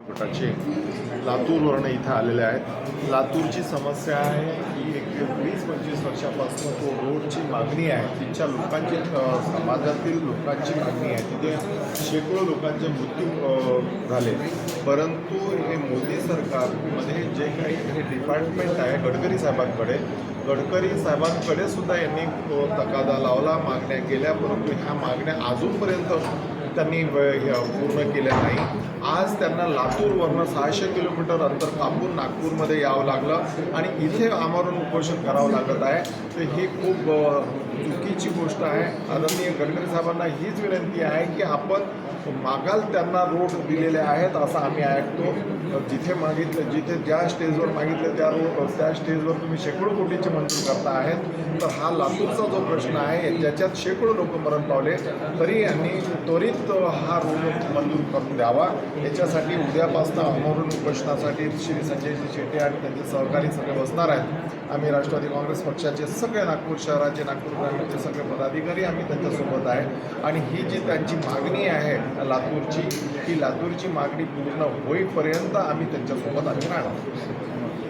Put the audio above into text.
गटाचे लातूरवरनं इथं आलेले आहेत. लातूरची समस्या आहे की एक वीस पंचवीस वर्षापासून तो रोडची मागणी आहे. तिच्या लोकांची समाजातील लोकांची मागणी आहे. तिथे शेकडो लोकांचे मृत्यू झाले. परंतु हे मोदी सरकारमध्ये जे काही हे डिपार्टमेंट आहे गडकरी साहेबांकडे गडकरी साहेबांकडे सुद्धा यांनी तकादा लावला मागण्या केल्या. परंतु ह्या मागण्या अजूनपर्यंत त्यांनी पूर्ण केल्या नाही. आज त्यांना लातूरवरनं सहाशे किलोमीटर अंतर कापून नागपूरमध्ये यावं लागलं आणि इथे आमरण उपोषण करावं लागत आहे. तर ही खूप चुकीची गोष्ट आहे. आदरणीय गडकरी साहेबांना हीच विनंती आहे की आपण मागाल त्यांना रोड दिलेले आहेत असं आम्ही ऐकतो. जिथे मागितलं जिथे ज्या स्टेजवर मागितलं त्या रोड त्या स्टेजवर तुम्ही शेकडो कोटीचे मंजूर करता आहेत. तर हा लातूरचा जो प्रश्न आहे ज्याच्यात शेकडो लोक मरण पावले. तरी यांनी त्वरित हा रोड मंजूर करून द्यावा. याच्यासाठी उद्यापासून अमरून उपोषणासाठी श्री संजयजी शेट्टे आणि त्यांचे सहकारी सगळे बसणार आहेत. आम्ही राष्ट्रवादी काँग्रेस पक्षाचे सगळे नागपूर शहराचे नागपूर ग्रामीणचे सगळे पदाधिकारी आम्ही त्यांच्यासोबत आहे. आणि ही जी त्यांची मागणी आहे लातूरची ही लातूरची मागणी पूर्ण होईपर्यंत आम्ही त्यांच्यासोबत आम्ही राहणार.